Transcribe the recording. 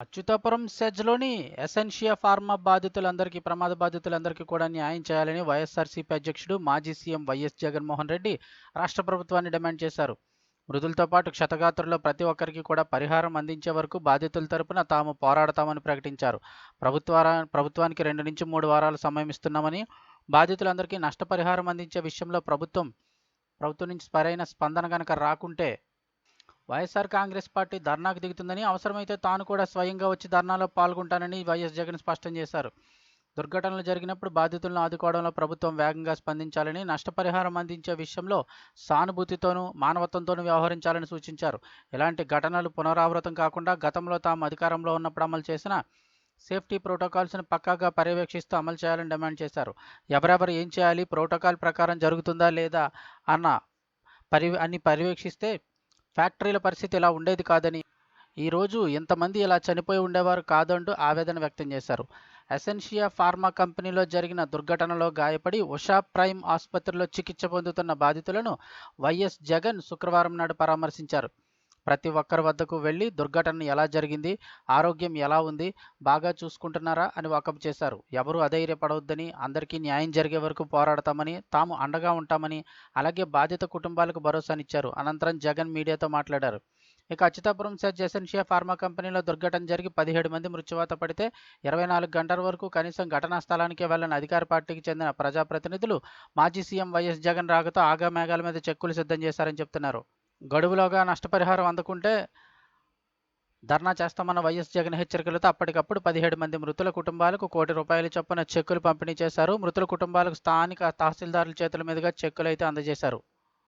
అచ్యుతాపురం సెజ్లోని Essentia pharma బాధితులందరికీ ప్రమాద బాధితులందరికీ కూడా న్యాయం చేయాలని వైఎస్ఆర్సీపీ అధ్యక్షుడు మాజీ సీఎం వైఎస్ జగన్మోహన్ రెడ్డి రాష్ట్ర ప్రభుత్వాన్ని డిమాండ్ చేశారు. మృతులతో పాటు క్షతగాత్రుల్లో ప్రతి ఒక్కరికి కూడా పరిహారం అందించే వరకు బాధితుల తరపున తాము పోరాడతామని ప్రకటించారు. ప్రభుత్వ ప్రభుత్వానికి రెండు నుంచి మూడు వారాలు సమయం ఇస్తున్నామని బాధితులందరికీ నష్టపరిహారం అందించే విషయంలో ప్రభుత్వం ప్రభుత్వం నుంచి సరైన స్పందన కనుక రాకుంటే వైఎస్ఆర్ కాంగ్రెస్ పార్టీ ధర్నాకు దిగుతుందని అవసరమైతే తాను కూడా స్వయంగా వచ్చి ధర్నాలో పాల్గొంటానని వైఎస్ జగన్ స్పష్టం చేశారు. దుర్ఘటనలు జరిగినప్పుడు బాధితులను ఆదుకోవడంలో ప్రభుత్వం వేగంగా స్పందించాలని నష్టపరిహారం అందించే విషయంలో సానుభూతితోనూ మానవత్వంతోనూ వ్యవహరించాలని సూచించారు. ఇలాంటి ఘటనలు పునరావృతం కాకుండా గతంలో తాము అధికారంలో ఉన్నప్పుడు అమలు చేసిన సేఫ్టీ ప్రోటోకాల్స్ను పక్కాగా పర్యవేక్షిస్తూ అమలు చేయాలని డిమాండ్ చేశారు. ఎవరెవరు ఏం చేయాలి ప్రోటోకాల్ ప్రకారం జరుగుతుందా లేదా అన్న పరి అన్ని పర్యవేక్షిస్తే ఫ్యాక్టరీల పరిస్థితి ఇలా ఉండేది కాదని ఈరోజు ఇంతమంది ఇలా చనిపోయి ఉండేవారు కాదంటూ ఆవేదన వ్యక్తం చేశారు. ఎసెన్షియా ఫార్మా కంపెనీలో జరిగిన దుర్ఘటనలో గాయపడి ఉషా ప్రైమ్ ఆసుపత్రిలో చికిత్స పొందుతున్న బాధితులను వైఎస్ జగన్ శుక్రవారం నాడు పరామర్శించారు. ప్రతి ఒక్కరి వద్దకు వెళ్ళి దుర్ఘటన ఎలా జరిగింది ఆరోగ్యం ఎలా ఉంది బాగా చూసుకుంటున్నారా అని వాకప్ చేశారు. ఎవరు అధైర్యపడవద్దని అందరికీ న్యాయం జరిగే వరకు పోరాడతామని తాము అండగా ఉంటామని అలాగే బాధిత కుటుంబాలకు భరోసానిచ్చారు. అనంతరం జగన్ మీడియాతో మాట్లాడారు. ఇక అచ్యుతాపురం సెజ్ ఎసెన్షియా ఫార్మా కంపెనీలో దుర్ఘటన జరిగి పదిహేడు మంది మృత్యువాత పడితే ఇరవై నాలుగు గంటల వరకు కనీసం ఘటనా స్థలానికే వెళ్ళని అధికార పార్టీకి చెందిన ప్రజాప్రతినిధులు మాజీ సీఎం వైఎస్ జగన్ రాకతో ఆగా మేఘాల మీద చెక్కులు సిద్ధం చేశారని చెప్తున్నారు. గడువులోగా నష్టపరిహారం అందుకుంటే ధర్నా చేస్తామన్న వైఎస్ జగన్ హెచ్చరికలతో అప్పటికప్పుడు పదిహేడు మంది మృతుల కుటుంబాలకు కోటి రూపాయల చొప్పున చెక్కులు పంపిణీ చేశారు. మృతుల కుటుంబాలకు స్థానిక తహసీల్దారుల చేతుల మీదుగా చెక్కులు అయితే అందజేశారు.